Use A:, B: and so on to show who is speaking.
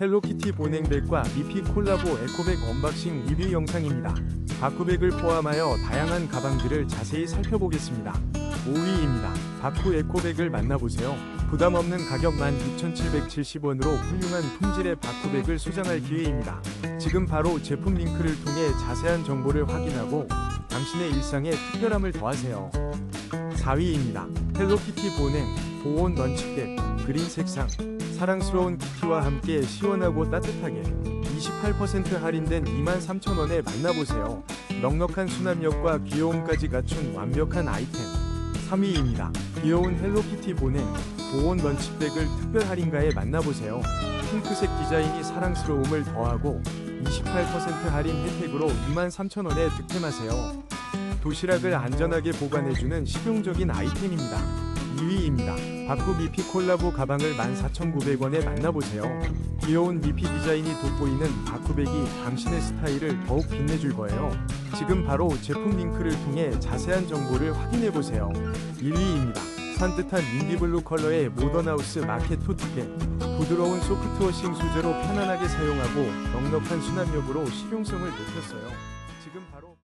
A: 헬로키티 보냉백과 미피 콜라보 에코백 언박싱 리뷰 영상입니다. 바쿠백을 포함하여 다양한 가방들을 자세히 살펴보겠습니다. 5위입니다. 바쿠 에코백을 만나보세요. 부담 없는 가격 16,770원으로 훌륭한 품질의 바쿠백을 소장할 기회입니다. 지금 바로 제품 링크를 통해 자세한 정보를 확인하고 당신의 일상에 특별함을 더하세요. 4위입니다. 헬로키티 보냉 보온 런치백 그린 색상 사랑스러운 키티와 함께 시원하고 따뜻하게 28% 할인된 23,000원에 만나보세요. 넉넉한 수납력과 귀여움까지 갖춘 완벽한 아이템 3위입니다. 귀여운 헬로키티 보냉 보온 런치백을 특별 할인가에 만나보세요. 핑크색 디자인이 사랑스러움을 더하고 28% 할인 혜택으로 23,000원에 득템하세요. 도시락을 안전하게 보관해주는 실용적인 아이템입니다. 2위입니다. 바쿠 미피 콜라보 가방을 14,900원에 만나보세요. 귀여운 미피 디자인이 돋보이는 바쿠백이 당신의 스타일을 더욱 빛내줄 거예요. 지금 바로 제품 링크를 통해 자세한 정보를 확인해보세요. 1위입니다. 산뜻한 인디블루 컬러의 모던하우스 마켓 토트백 부드러운 소프트워싱 소재로 편안하게 사용하고 넉넉한 수납력으로 실용성을 높였어요. 지금 바로